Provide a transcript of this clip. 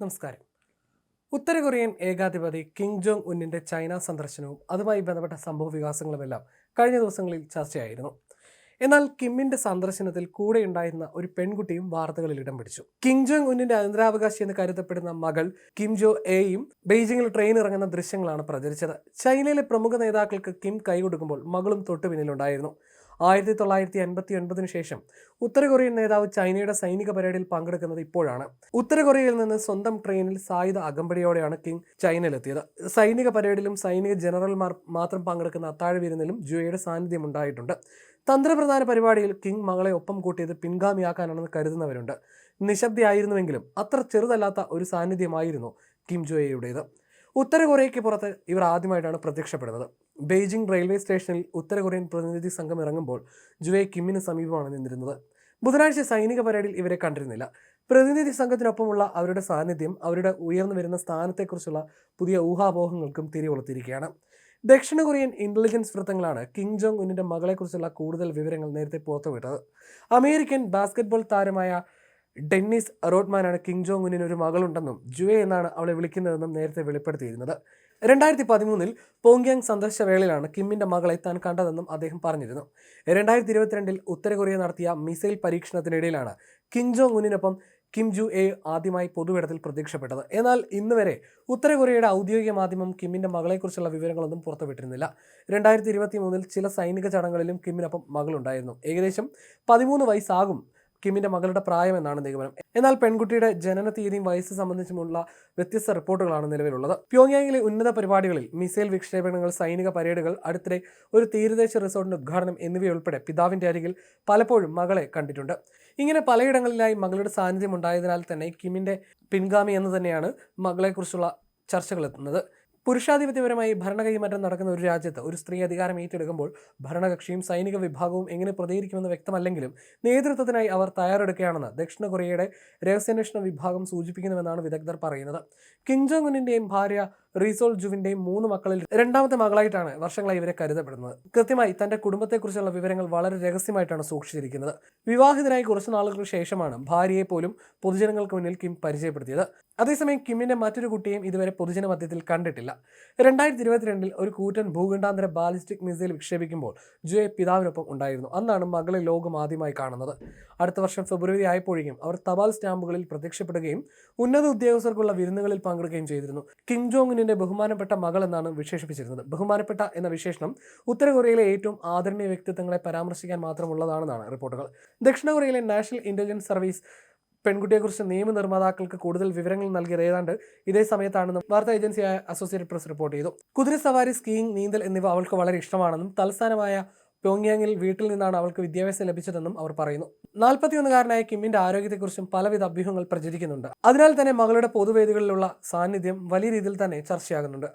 നമസ്കാരം. ഉത്തര കൊറിയൻ ഏകാധിപതി കിം ജോങ് ഉന്നിന്റെ ചൈന സന്ദർശനവും അതുമായി ബന്ധപ്പെട്ട സംഭവ വികാസങ്ങളുമെല്ലാം കഴിഞ്ഞ ദിവസങ്ങളിൽ ചർച്ചയായിരുന്നു. എന്നാൽ കിമ്മിന്റെ സന്ദർശനത്തിൽ കൂടെ ഉണ്ടായിരുന്ന ഒരു പെൺകുട്ടിയും വാർത്തകളിൽ ഇടം പിടിച്ചു. കിം ജോങ് ഉന്നിന്റെ അനന്തരാവകാശി എന്ന് കരുതപ്പെടുന്ന മകൾ കിം ജോ എയും ബെയ്ജിംഗിൽ ട്രെയിൻ ഇറങ്ങുന്ന ദൃശ്യങ്ങളാണ് പ്രചരിച്ചത്. ചൈനയിലെ പ്രമുഖ നേതാക്കൾക്ക് കിം കൈ കൊടുക്കുമ്പോൾ മകളും തൊട്ടു പിന്നിലുണ്ടായിരുന്നു ആയിരത്തി തൊള്ളായിരത്തി എൺപത്തി ഒൻപതിനു ശേഷം ഉത്തര കൊറിയൻ നേതാവ് ചൈനയുടെ സൈനിക പരേഡിൽ പങ്കെടുക്കുന്നത് ഇപ്പോഴാണ്. ഉത്തര കൊറിയയിൽ നിന്ന് സ്വന്തം ട്രെയിനിൽ സായുധ അകമ്പടിയോടെയാണ് കിങ് ചൈനയിലെത്തിയത്. സൈനിക പരേഡിലും സൈനിക ജനറൽമാർ മാത്രം പങ്കെടുക്കുന്ന അത്താഴ വിരുന്നിലും ജുവയുടെ സാന്നിധ്യം ഉണ്ടായിട്ടുണ്ട്. തന്ത്രപ്രധാന പരിപാടിയിൽ കിങ് മകളെ ഒപ്പം കൂട്ടിയത് പിൻഗാമിയാക്കാനാണെന്ന് കരുതുന്നവരുണ്ട്. നിശബ്ദയായിരുന്നുവെങ്കിലും അത്ര ചെറുതല്ലാത്ത ഒരു സാന്നിധ്യമായിരുന്നു കിം ജോയയുടേത്. ഉത്തര കൊറിയയ്ക്ക് പുറത്ത് ഇവർ ആദ്യമായിട്ടാണ് പ്രത്യക്ഷപ്പെടുന്നത്. ബെയ്ജിംഗ് റെയിൽവേ സ്റ്റേഷനിൽ ഉത്തര കൊറിയൻ പ്രതിനിധി സംഘം ഇറങ്ങുമ്പോൾ ജുവേ കിമ്മിന് സമീപമാണ് നിന്നിരുന്നത്. ബുധനാഴ്ച സൈനിക പരേഡിൽ ഇവരെ കണ്ടിരുന്നില്ല. പ്രതിനിധി സംഘത്തിനൊപ്പമുള്ള അവരുടെ സാന്നിധ്യം അവരുടെ ഉയർന്നു വരുന്ന സ്ഥാനത്തെക്കുറിച്ചുള്ള പുതിയ ഊഹാപോഹങ്ങൾക്കും തിരികൊളുത്തിയിരിക്കുകയാണ്. ദക്ഷിണ കൊറിയൻ ഇന്റലിജൻസ് വൃത്തങ്ങളാണ് കിങ് ജോങ് ഉന്നിന്റെ മകളെക്കുറിച്ചുള്ള കൂടുതൽ വിവരങ്ങൾ നേരത്തെ പുറത്തുവിട്ടത്. അമേരിക്കൻ ബാസ്കറ്റ്ബോൾ താരമായ ഡെന്നിസ് റോഡ്മാനാണ് കിങ് ജോങ് ഉന്നിന് ഒരു മകളുണ്ടെന്നും ജുവെ എന്നാണ് അവളെ വിളിക്കുന്നതെന്നും നേരത്തെ വെളിപ്പെടുത്തിയിരുന്നത്. രണ്ടായിരത്തി പതിമൂന്നിൽ പോങ്യാങ് സന്ദർശന വേളയിലാണ് കിമ്മിന്റെ മകളെ താൻ കണ്ടതെന്നും അദ്ദേഹം പറഞ്ഞിരുന്നു. രണ്ടായിരത്തി ഇരുപത്തിരണ്ടിൽ ഉത്തര കൊറിയ നടത്തിയ മിസൈൽ പരീക്ഷണത്തിനിടയിലാണ് കിം ജോങ് ഉന്നിനൊപ്പം കിം ജു എ ആദ്യമായി പൊതുവിടത്തിൽ പ്രത്യക്ഷപ്പെട്ടത്. എന്നാൽ ഇന്ന് വരെ ഉത്തര കൊറിയയുടെ ഔദ്യോഗിക മാധ്യമം കിമ്മിന്റെ മകളെക്കുറിച്ചുള്ള വിവരങ്ങളൊന്നും പുറത്തുവിട്ടിരുന്നില്ല. രണ്ടായിരത്തി ഇരുപത്തി മൂന്നിൽ ചില സൈനിക ചടങ്ങുകളിലും കിമ്മിനൊപ്പം മകളുണ്ടായിരുന്നു. ഏകദേശം പതിമൂന്ന് വയസ്സാകും കിമ്മിന്റെ മകളുടെ പ്രായം എന്നാണ് നിഗമനം. എന്നാൽ പെൺകുട്ടിയുടെ ജനന തീയതിയും വയസ്സ് സംബന്ധിച്ചുമുള്ള വ്യത്യസ്ത റിപ്പോർട്ടുകളാണ് നിലവിലുള്ളത്. പ്യോങ്യാങ്ങിലെ ഉന്നത പരിപാടികളിൽ മിസൈൽ വിക്ഷേപണങ്ങൾ സൈനിക പരേഡുകൾ അടുത്തിടെ ഒരു തീരദേശ റിസോർട്ടിന്റെ ഉദ്ഘാടനം എന്നിവയുൾപ്പെടെ പിതാവിന്റെ അരികിൽ പലപ്പോഴും മകളെ കണ്ടിട്ടുണ്ട്. ഇങ്ങനെ പലയിടങ്ങളിലായി മകളുടെ സാന്നിധ്യം ഉണ്ടായതിനാൽ തന്നെ കിമ്മിന്റെ പിൻഗാമി എന്ന് തന്നെയാണ് മകളെക്കുറിച്ചുള്ള ചർച്ചകൾ എത്തുന്നത്. പുരുഷാധിപത്യപരമായി ഭരണ കൈമാറ്റം നടക്കുന്ന ഒരു രാജ്യത്ത് ഒരു സ്ത്രീ അധികാരം ഏറ്റെടുക്കുമ്പോൾ ഭരണകക്ഷിയും സൈനിക വിഭാഗവും എങ്ങനെ പ്രതികരിക്കുമെന്ന് വ്യക്തമല്ലെങ്കിലും നേതൃത്വത്തിനായി അവർ തയ്യാറെടുക്കുകയാണെന്ന് ദക്ഷിണ കൊറിയയുടെ രഹസ്യാന്വേഷണ വിഭാഗം സൂചിപ്പിക്കുന്നുവെന്നാണ് വിദഗ്ധർ പറയുന്നത്. കിം ജോങ് ഉന്നിന്റെയും ഭാര്യ റീസോൾ ജുവിന്റെയും മൂന്ന് മക്കളിൽ രണ്ടാമത്തെ മകളായിട്ടാണ് വർഷങ്ങളായി ഇവരെ കരുതപ്പെടുന്നത്. കൃത്യമായി തന്റെ കുടുംബത്തെക്കുറിച്ചുള്ള വിവരങ്ങൾ വളരെ രഹസ്യമായിട്ടാണ് സൂക്ഷിച്ചിരിക്കുന്നത്. വിവാഹിതരായി കുറച്ചു നാളുകൾക്ക് ശേഷമാണ് ഭാര്യയെ പോലും പൊതുജനങ്ങൾക്ക് മുന്നിൽ കിം പരിചയപ്പെടുത്തിയത്. അതേസമയം കിമ്മിന്റെ മറ്റൊരു കുട്ടിയെയും ഇതുവരെ പൊതുജന മധ്യത്തിൽ കണ്ടിട്ടില്ല. രണ്ടായിരത്തി ഇരുപത്തിരണ്ടിൽ ഒരു കൂറ്റൻ ഭൂഖണ്ഡാന്തര ബാലിസ്റ്റിക് മിസൈൽ വിക്ഷേപിക്കുമ്പോൾ ജുയെ പിതാവിനൊപ്പം ഉണ്ടായിരുന്നു. അന്നാണ് മകളെ ലോകം ആദ്യമായി കാണുന്നത്. അടുത്ത വർഷം ഫെബ്രുവരി ആയപ്പോഴേക്കും അവർ തപാൽ സ്റ്റാമ്പുകളിൽ പ്രത്യക്ഷപ്പെടുകയും ഉന്നത ഉദ്യോഗസ്ഥർക്കുള്ള വിരുന്നുകളിൽ പങ്കെടുക്കുകയും ചെയ്തിരുന്നു. കിം ജോങ്ങിന്റെ ബഹുമാനപ്പെട്ട മകൾ എന്നാണ് വിശേഷിപ്പിച്ചിരുന്നത്. ബഹുമാനപ്പെട്ട എന്ന വിശേഷണം ഉത്തര കൊറിയയിലെ ഏറ്റവും ആദരണീയ വ്യക്തിത്വങ്ങളെ പരാമർശിക്കാൻ മാത്രമുള്ളതാണെന്നാണ് റിപ്പോർട്ടുകൾ. ദക്ഷിണ കൊറിയയിലെ നാഷണൽ ഇന്റലിജൻസ് സർവീസ് പെൺകുട്ടിയെക്കുറിച്ച് നിയമനിർമ്മാതാക്കൾക്ക് കൂടുതൽ വിവരങ്ങൾ നൽകിയത് ഏതാണ്ട് ഇതേ സമയത്താണെന്നും വാർത്താ ഏജൻസിയായ അസോസിയേറ്റ് പ്രസ് റിപ്പോർട്ട് ചെയ്തു. കുതിര സവാരി സ്കീയിങ് നീന്തൽ എന്നിവ അവൾക്ക് വളരെ ഇഷ്ടമാണെന്നും തലസ്ഥാനമായ പ്യോങ്യാങ്ങിൽ വീട്ടിൽ നിന്നാണ് അവൾക്ക് വിദ്യാഭ്യാസം ലഭിച്ചതെന്നും അവർ പറയുന്നു. നാൽപ്പത്തിയൊന്നുകാരനായ കിമ്മിന്റെ ആരോഗ്യത്തെക്കുറിച്ചും പലവിധ അഭ്യൂഹങ്ങൾ പ്രചരിക്കുന്നുണ്ട്. അതിനാൽ തന്നെ മകളുടെ പൊതുവേദികളിലുള്ള സാന്നിധ്യം വലിയ രീതിയിൽ തന്നെ ചർച്ചയാകുന്നുണ്ട്.